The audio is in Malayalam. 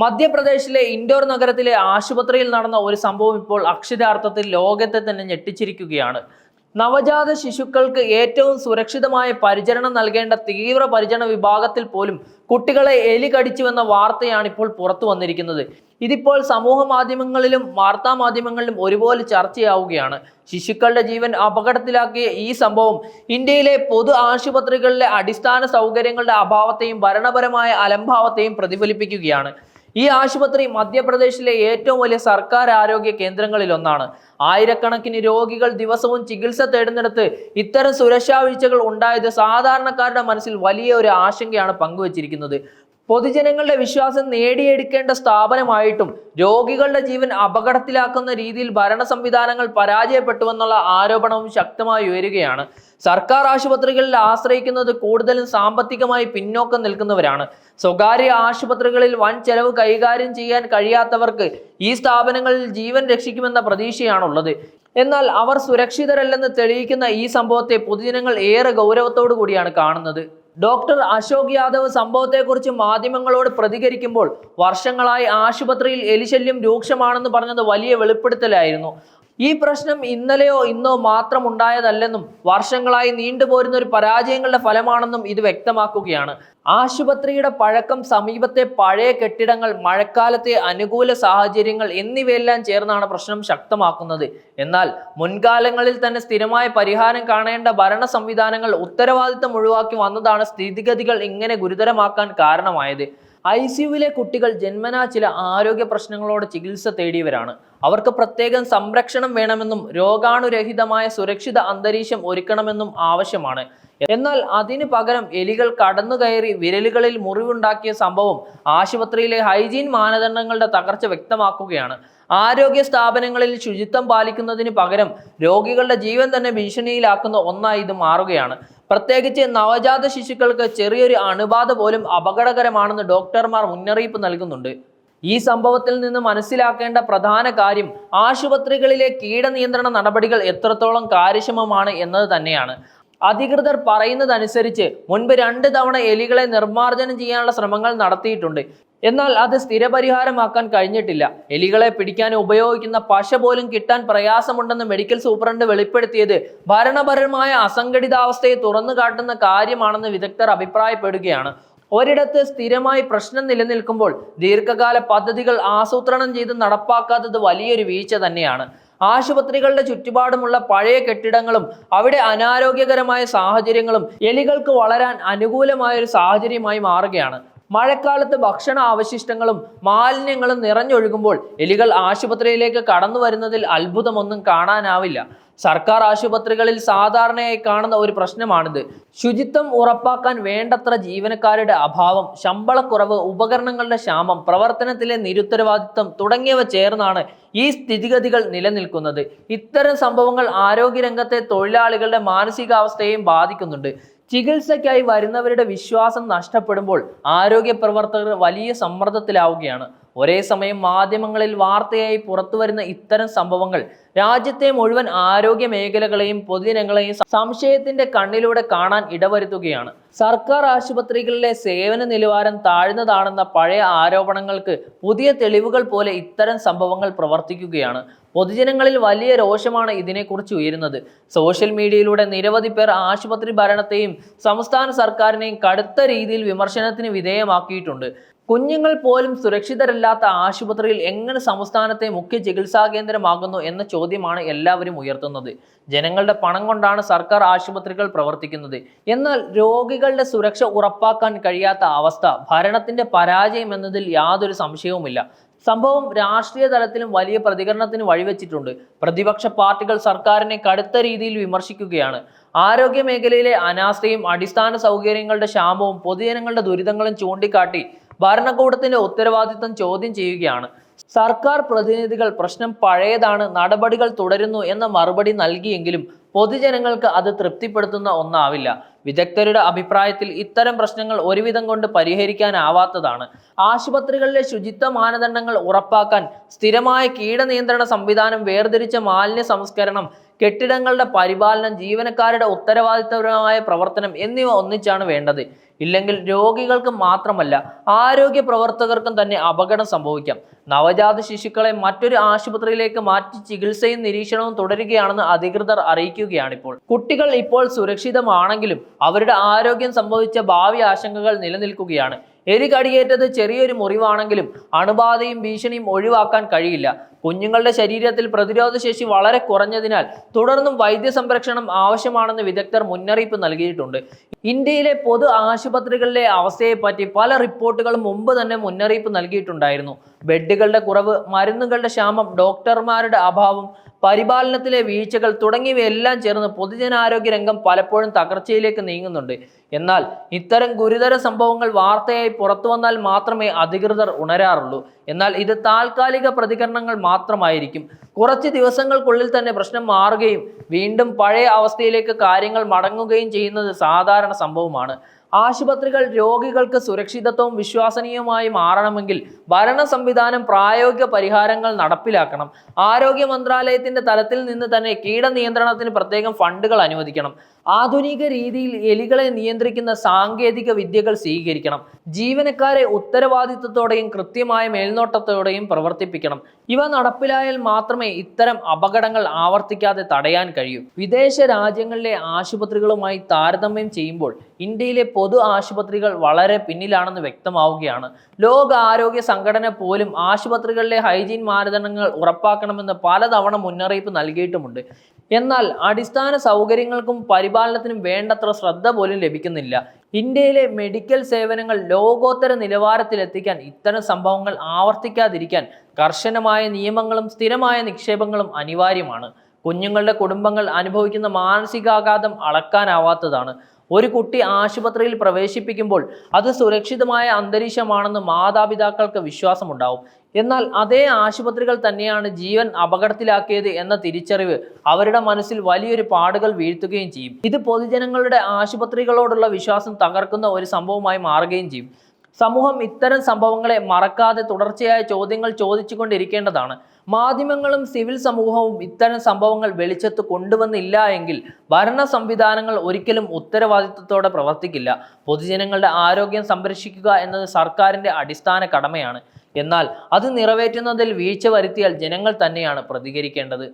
മധ്യപ്രദേശിലെ ഇൻഡോർ നഗരത്തിലെ ആശുപത്രിയിൽ നടന്ന ഒരു സംഭവം ഇപ്പോൾ അക്ഷരാർത്ഥത്തിൽ ലോകത്തെ തന്നെ ഞെട്ടിച്ചിരിക്കുകയാണ്. നവജാത ശിശുക്കൾക്ക് ഏറ്റവും സുരക്ഷിതമായ പരിചരണം നൽകേണ്ട തീവ്ര പരിചരണ വിഭാഗത്തിൽ പോലും കുട്ടികളെ എലി കടിച്ചുവെന്ന വാർത്തയാണ് ഇപ്പോൾ പുറത്തു വന്നിരിക്കുന്നത്. ഇതിപ്പോൾ സമൂഹ മാധ്യമങ്ങളിലും വാർത്താ മാധ്യമങ്ങളിലും ഒരുപോലെ ചർച്ചയാവുകയാണ്. ശിശുക്കളുടെ ജീവൻ അപകടത്തിലാക്കിയ ഈ സംഭവം ഇന്ത്യയിലെ പൊതു ആശുപത്രികളിലെ അടിസ്ഥാന സൗകര്യങ്ങളുടെ അഭാവത്തെയും ഭരണപരമായ അലംഭാവത്തെയും പ്രതിഫലിപ്പിക്കുകയാണ്. ഈ ആശുപത്രി മധ്യപ്രദേശിലെ ഏറ്റവും വലിയ സർക്കാർ ആരോഗ്യ കേന്ദ്രങ്ങളിൽ ഒന്നാണ് ആയിരക്കണക്കിന് രോഗികൾ ദിവസവും ചികിത്സ തേടുന്നിടത്ത് ഇത്തരം സുരക്ഷാ വീഴ്ചകൾ ഉണ്ടായത് സാധാരണക്കാരുടെ മനസ്സിൽ വലിയ ഒരു ആശങ്കയാണ് പങ്കുവച്ചിരിക്കുന്നത്. പൊതുജനങ്ങളുടെ വിശ്വാസം നേടിയെടുക്കേണ്ട സ്ഥാപനമായിട്ടും രോഗികളുടെ ജീവൻ അപകടത്തിലാക്കുന്ന രീതിയിൽ ഭരണ സംവിധാനങ്ങൾ പരാജയപ്പെട്ടുവെന്നുള്ള ആരോപണവും ശക്തമായി ഉയരുകയാണ്. സർക്കാർ ആശുപത്രികളിൽ ആശ്രയിക്കുന്നത് കൂടുതലും സാമ്പത്തികമായി പിന്നോക്കം നിൽക്കുന്നവരാണ്. സ്വകാര്യ ആശുപത്രികളിൽ വൻ ചെലവ് കൈകാര്യം ചെയ്യാൻ കഴിയാത്തവർക്ക് ഈ സ്ഥാപനങ്ങളിൽ ജീവൻ രക്ഷിക്കുമെന്ന പ്രതീക്ഷയാണുള്ളത്. എന്നാൽ അവർ സുരക്ഷിതരല്ലെന്ന് തെളിയിക്കുന്ന ഈ സംഭവത്തെ പൊതുജനങ്ങൾ ഏറെ ഗൗരവത്തോടു കൂടിയാണ് കാണുന്നത്. ഡോക്ടർ അശോക് യാദവ് സംഭവത്തെക്കുറിച്ച് മാധ്യമങ്ങളോട് പ്രതികരിക്കുമ്പോൾ വർഷങ്ങളായി ആശുപത്രിയിൽ എലിശല്യം രൂക്ഷമാണെന്ന് പറഞ്ഞത് വലിയ വെളിപ്പെടുത്തലായിരുന്നു. ഈ പ്രശ്നം ഇന്നലെയോ ഇന്നോ മാത്രം ഉണ്ടായതല്ലെന്നും വർഷങ്ങളായി നീണ്ടുപോരുന്ന ഒരു പരാജയങ്ങളുടെ ഫലമാണെന്നും ഇത് വ്യക്തമാക്കുകയാണ്. ആശുപത്രിയുടെ പഴക്കം സമീപത്തെ പഴയ കെട്ടിടങ്ങൾ മഴക്കാലത്തെ അനുകൂല സാഹചര്യങ്ങൾ എന്നിവയെല്ലാം ചേർന്നാണ് പ്രശ്നം ശക്തമാക്കുന്നത്. എന്നാൽ മുൻകാലങ്ങളിൽ തന്നെ സ്ഥിരമായ പരിഹാരം കാണേണ്ട ഭരണ സംവിധാനങ്ങൾ ഉത്തരവാദിത്തം ഒഴിവാക്കി വന്നതാണ് സ്ഥിതിഗതികൾ ഇങ്ങനെ ഗുരുതരമാക്കാൻ കാരണമായത്. ഐ സിയുവിലെ കുട്ടികൾ ജന്മനാ ചില ആരോഗ്യ പ്രശ്നങ്ങളോട് ചികിത്സ തേടിയവരാണ്. അവർക്ക് പ്രത്യേകം സംരക്ഷണം വേണമെന്നും രോഗാണുരഹിതമായ സുരക്ഷിത അന്തരീക്ഷം ഒരുക്കണമെന്നും ആവശ്യമാണ്. എന്നാൽ അതിനു പകരം എലികൾ കടന്നു കയറി വിരലുകളിൽ മുറിവുണ്ടാക്കിയ സംഭവം ആശുപത്രിയിലെ ഹൈജീൻ മാനദണ്ഡങ്ങളുടെ തകർച്ച വ്യക്തമാക്കുകയാണ്. ആരോഗ്യ സ്ഥാപനങ്ങളിൽ ശുചിത്വം പാലിക്കുന്നതിന് പകരം രോഗികളുടെ ജീവൻ തന്നെ ഭീഷണിയിലാക്കുന്ന ഒന്നായി ഇത് മാറുകയാണ്. പ്രത്യേകിച്ച് നവജാത ശിശുക്കൾക്ക് ചെറിയൊരു അണുബാധ പോലും അപകടകരമാണെന്ന് ഡോക്ടർമാർ മുന്നറിയിപ്പ് നൽകുന്നുണ്ട്. ഈ സംഭവത്തിൽ നിന്ന് മനസ്സിലാക്കേണ്ട പ്രധാന കാര്യം ആശുപത്രികളിലെ കീടനിയന്ത്രണ നടപടികൾ എത്രത്തോളം കാര്യക്ഷമമാണ് എന്നത് തന്നെയാണ്. അധികൃതർ പറയുന്നതനുസരിച്ച് മുൻപ് രണ്ട് തവണ എലികളെ നിർമ്മാർജനം ചെയ്യാനുള്ള ശ്രമങ്ങൾ നടത്തിയിട്ടുണ്ട്. എന്നാൽ അത് സ്ഥിരപരിഹാരമാക്കാൻ കഴിഞ്ഞിട്ടില്ല. എലികളെ പിടിക്കാൻ ഉപയോഗിക്കുന്ന പശ പോലും കിട്ടാൻ പ്രയാസമുണ്ടെന്ന് മെഡിക്കൽ സൂപ്രണ്ട് വെളിപ്പെടുത്തിയത് ഭരണപരമായ അസംഘടിതാവസ്ഥയെ തുറന്നു കാട്ടുന്ന കാര്യമാണെന്ന് വിദഗ്ധർ അഭിപ്രായപ്പെടുകയാണ്. ഒരിടത്ത് സ്ഥിരമായി പ്രശ്നം നിലനിൽക്കുമ്പോൾ ദീർഘകാല പദ്ധതികൾ ആസൂത്രണം ചെയ്ത് നടപ്പാക്കാത്തത് വലിയൊരു വീഴ്ച തന്നെയാണ്. ആശുപത്രികളുടെ ചുറ്റുപാടുമുള്ള പഴയ കെട്ടിടങ്ങളും അവിടെ അനാരോഗ്യകരമായ സാഹചര്യങ്ങളും എലികൾക്ക് വളരാൻ അനുകൂലമായ ഒരു സാഹചര്യമായി മാറുകയാണ്. മഴക്കാലത്ത് ഭക്ഷണ അവശിഷ്ടങ്ങളും മാലിന്യങ്ങളും നിറഞ്ഞൊഴുകുമ്പോൾ എലികൾ ആശുപത്രിയിലേക്ക് കടന്നു വരുന്നതിൽ അത്ഭുതമൊന്നും കാണാനാവില്ല. സർക്കാർ ആശുപത്രികളിൽ സാധാരണയായി കാണുന്ന ഒരു പ്രശ്നമാണിത്. ശുചിത്വം ഉറപ്പാക്കാൻ വേണ്ടത്ര ജീവനക്കാരുടെ അഭാവം ശമ്പളക്കുറവ് ഉപകരണങ്ങളുടെ ക്ഷാമം പ്രവർത്തനത്തിലെ നിരുത്തരവാദിത്വം തുടങ്ങിയവ ചേർന്നാണ് ഈ സ്ഥിതിഗതികൾ നിലനിൽക്കുന്നത്. ഇത്തരം സംഭവങ്ങൾ ആരോഗ്യരംഗത്തെ തൊഴിലാളികളുടെ മാനസികാവസ്ഥയെയും ബാധിക്കുന്നുണ്ട്. ചികിത്സയ്ക്കായി വരുന്നവരുടെ വിശ്വാസം നഷ്ടപ്പെടുമ്പോൾ ആരോഗ്യ പ്രവർത്തകർ വലിയ സമ്മർദ്ദത്തിലാവുകയാണ്. ഒരേ സമയം മാധ്യമങ്ങളിൽ വാർത്തയായി പുറത്തു വരുന്ന ഇത്തരം സംഭവങ്ങൾ രാജ്യത്തെ മുഴുവൻ ആരോഗ്യ മേഖലകളെയും പൊതുജനങ്ങളെയും സംശയത്തിന്റെ കണ്ണിലൂടെ കാണാൻ ഇടവരുത്തുകയാണ്. സർക്കാർ ആശുപത്രികളിലെ സേവന നിലവാരം താഴ്ന്നതാണെന്ന പഴയ ആരോപണങ്ങൾക്ക് പുതിയ തെളിവുകൾ പോലെ ഇത്തരം സംഭവങ്ങൾ പ്രവർത്തിക്കുകയാണ്. പൊതുജനങ്ങളിൽ വലിയ രോഷമാണ് ഇതിനെക്കുറിച്ച് ഉയരുന്നത്. സോഷ്യൽ മീഡിയയിലൂടെ നിരവധി പേർ ആശുപത്രി ഭരണത്തെയും സംസ്ഥാന സർക്കാരിനെയും കടുത്ത രീതിയിൽ വിമർശനത്തിന് വിധേയമാക്കിയിട്ടുണ്ട്. കുഞ്ഞുങ്ങൾ പോലും സുരക്ഷിതരല്ലാത്ത ആശുപത്രിയിൽ എങ്ങനെ സംസ്ഥാനത്തെ മുഖ്യ ചികിത്സാ കേന്ദ്രമാകുന്നു എന്ന ചോദ്യമാണ് എല്ലാവരും ഉയർത്തുന്നത്. ജനങ്ങളുടെ പണം കൊണ്ടാണ് സർക്കാർ ആശുപത്രികൾ പ്രവർത്തിക്കുന്നത്. എന്നാൽ രോഗികളുടെ സുരക്ഷ ഉറപ്പാക്കാൻ കഴിയാത്ത അവസ്ഥ ഭരണത്തിന്റെ പരാജയം എന്നതിൽ യാതൊരു സംശയവുമില്ല. സംഭവം രാഷ്ട്രീയ തലത്തിലും വലിയ പ്രതികരണത്തിന് വഴിവെച്ചിട്ടുണ്ട്. പ്രതിപക്ഷ പാർട്ടികൾ സർക്കാരിനെ കടുത്ത രീതിയിൽ വിമർശിക്കുകയാണ്. ആരോഗ്യ മേഖലയിലെ അനാസ്ഥയും അടിസ്ഥാന സൗകര്യങ്ങളുടെ ക്ഷാമവും പൊതുജനങ്ങളുടെ ദുരിതങ്ങളും ചൂണ്ടിക്കാട്ടി ഭരണകൂടത്തിന്റെ ഉത്തരവാദിത്തം ചോദ്യം ചെയ്യുകയാണ്. സർക്കാർ പ്രതിനിധികൾ പ്രശ്നം പഴയതാണ് നടപടികൾ തുടരുന്നു എന്ന മറുപടി നൽകിയെങ്കിലും പൊതുജനങ്ങൾക്ക് അത് തൃപ്തിപ്പെടുത്തുന്ന ഒന്നാവില്ല. വിദഗ്ധരുടെ അഭിപ്രായത്തിൽ ഇത്തരം പ്രശ്നങ്ങൾ ഒരുവിധം കൊണ്ട് പരിഹരിക്കാനാവാത്തതാണ്. ആശുപത്രികളിലെ ശുചിത്വ മാനദണ്ഡങ്ങൾ ഉറപ്പാക്കാൻ സ്ഥിരമായ കീടനിയന്ത്രണ സംവിധാനം വേർതിരിച്ച മാലിന്യ സംസ്കരണം കെട്ടിടങ്ങളുടെ പരിപാലനം ജീവനക്കാരുടെ ഉത്തരവാദിത്തപരമായ പ്രവർത്തനം എന്നിവ ഒന്നിച്ചാണ് വേണ്ടത്. ഇല്ലെങ്കിൽ രോഗികൾക്ക് മാത്രമല്ല ആരോഗ്യ പ്രവർത്തകർക്കും തന്നെ അപകടം സംഭവിക്കാം. നവജാത ശിശുക്കളെ മറ്റൊരു ആശുപത്രിയിലേക്ക് മാറ്റി ചികിത്സയും നിരീക്ഷണവും തുടരുകയാണെന്ന് അധികൃതർ അറിയിക്കുകയാണിപ്പോൾ. കുട്ടികൾ ഇപ്പോൾ സുരക്ഷിതമാണെങ്കിലും അവരുടെ ആരോഗ്യം സംഭവിച്ച ഭാവി ആശങ്കകൾ നിലനിൽക്കുകയാണ്. എലി കടിയേറ്റത് ചെറിയൊരു മുറിവാണെങ്കിലും അണുബാധയും ഭീഷണിയും ഒഴിവാക്കാൻ കഴിയില്ല. കുഞ്ഞുങ്ങളുടെ ശരീരത്തിൽ പ്രതിരോധശേഷി വളരെ കുറഞ്ഞതിനാൽ തുടർന്നും വൈദ്യസംരക്ഷണം ആവശ്യമാണെന്ന് വിദഗ്ധർ മുന്നറിയിപ്പ് നൽകിയിട്ടുണ്ട്. ഇന്ത്യയിലെ പൊതു ആശുപത്രികളിലെ അവസ്ഥയെപ്പറ്റി പല റിപ്പോർട്ടുകളും മുമ്പ് തന്നെ മുന്നറിയിപ്പ് നൽകിയിട്ടുണ്ടായിരുന്നു. ബെഡുകളുടെ കുറവ് മരുന്നുകളുടെ ക്ഷാമം ഡോക്ടർമാരുടെ അഭാവം പരിപാലനത്തിലെ വീഴ്ചകൾ തുടങ്ങിയവയെല്ലാം ചേർന്ന് പൊതുജനാരോഗ്യ രംഗം പലപ്പോഴും തകർച്ചയിലേക്ക് നീങ്ങുന്നുണ്ട്. എന്നാൽ ഇത്തരം ഗുരുതര സംഭവങ്ങൾ വാർത്തയായി പുറത്തു വന്നാൽ മാത്രമേ അധികൃതർ ഉണരാറുള്ളൂ. എന്നാൽ ഇത് താൽക്കാലിക പ്രതികരണങ്ങൾ മാത്രമായിരിക്കും. കുറച്ച് ദിവസങ്ങൾക്കുള്ളിൽ തന്നെ പ്രശ്നം മാറുകയും വീണ്ടും പഴയ അവസ്ഥയിലേക്ക് കാര്യങ്ങൾ മടങ്ങുകയും ചെയ്യുന്നത് സാധാരണ സംഭവമാണ്. ആശുപത്രികൾ രോഗികൾക്ക് സുരക്ഷിതത്വവും വിശ്വാസനീയവുമായി മാറണമെങ്കിൽ ഭരണ സംവിധാനം പ്രായോഗിക പരിഹാരങ്ങൾ നടപ്പിലാക്കണം. ആരോഗ്യ മന്ത്രാലയത്തിന്റെ തലത്തിൽ നിന്ന് തന്നെ കീടനിയന്ത്രണത്തിന് പ്രത്യേകം ഫണ്ടുകൾ അനുവദിക്കണം. ആധുനിക രീതിയിൽ എലികളെ നിയന്ത്രിക്കുന്ന സാങ്കേതിക വിദ്യകൾ സ്വീകരിക്കണം. ജീവനക്കാരെ ഉത്തരവാദിത്വത്തോടെയും കൃത്യമായ മേൽനോട്ടത്തോടെയും പ്രവർത്തിപ്പിക്കണം. ഇവ നടപ്പിലായാൽ മാത്രമേ ഇത്തരം അപകടങ്ങൾ ആവർത്തിക്കാതെ തടയാൻ കഴിയൂ. വിദേശ രാജ്യങ്ങളിലെ ആശുപത്രികളുമായി താരതമ്യം ചെയ്യുമ്പോൾ ഇന്ത്യയിലെ പൊതു ആശുപത്രികൾ വളരെ പിന്നിലാണെന്ന് വ്യക്തമാവുകയാണ്. ലോക ആരോഗ്യ സംഘടന പോലും ആശുപത്രികളിലെ ഹൈജീൻ മാനദണ്ഡങ്ങൾ ഉറപ്പാക്കണമെന്ന് പലതവണ മുന്നറിയിപ്പ് നൽകിയിട്ടുമുണ്ട്. എന്നാൽ അടിസ്ഥാന സൗകര്യങ്ങൾക്കും പരിപാലനത്തിനും വേണ്ടത്ര ശ്രദ്ധ പോലും ലഭിക്കുന്നില്ല. ഇന്ത്യയിലെ മെഡിക്കൽ സേവനങ്ങൾ ലോകോത്തര നിലവാരത്തിലെത്തിക്കാൻ ഇത്തരം സംഭവങ്ങൾ ആവർത്തിക്കാതിരിക്കാൻ കർശനമായ നിയമങ്ങളും സ്ഥിരമായ നിക്ഷേപങ്ങളും അനിവാര്യമാണ്. കുഞ്ഞുങ്ങളുടെ കുടുംബങ്ങൾ അനുഭവിക്കുന്ന മാനസികാഘാതം അളക്കാനാവാത്തതാണ്. ഒരു കുട്ടി ആശുപത്രിയിൽ പ്രവേശിപ്പിക്കുമ്പോൾ അത് സുരക്ഷിതമായ അന്തരീക്ഷമാണെന്ന് മാതാപിതാക്കൾക്ക് വിശ്വാസമുണ്ടാവും. എന്നാൽ അതേ ആശുപത്രികൾ തന്നെയാണ് ജീവൻ അപകടത്തിലാക്കിയത് എന്ന തിരിച്ചറിവ് അവരുടെ മനസ്സിൽ വലിയൊരു പാടുകൾ വീഴ്ത്തുകയും ചെയ്യും. ഇത് പൊതുജനങ്ങളുടെ ആശുപത്രികളോടുള്ള വിശ്വാസം തകർക്കുന്ന ഒരു സംഭവമായി മാറുകയും ചെയ്യും. സമൂഹം ഇത്തരം സംഭവങ്ങളെ മറക്കാതെ തുടർച്ചയായ ചോദ്യങ്ങൾ ചോദിച്ചുകൊണ്ടിരിക്കേണ്ടതാണ്. മാധ്യമങ്ങളും സിവിൽ സമൂഹവും ഇത്തരം സംഭവങ്ങൾ വെളിച്ചത്ത് കൊണ്ടുവന്നില്ല എങ്കിൽ ഭരണ സംവിധാനങ്ങൾ ഒരിക്കലും ഉത്തരവാദിത്വത്തോടെ പ്രവർത്തിക്കില്ല. പൊതുജനങ്ങളുടെ ആരോഗ്യം സംരക്ഷിക്കുക എന്നത് സർക്കാരിന്റെ അടിസ്ഥാന കടമയാണ്. എന്നാൽ അത് നിറവേറ്റുന്നതിൽ വീഴ്ച വരുത്തിയാൽ ജനങ്ങൾ തന്നെയാണ് പ്രതികരിക്കേണ്ടത്.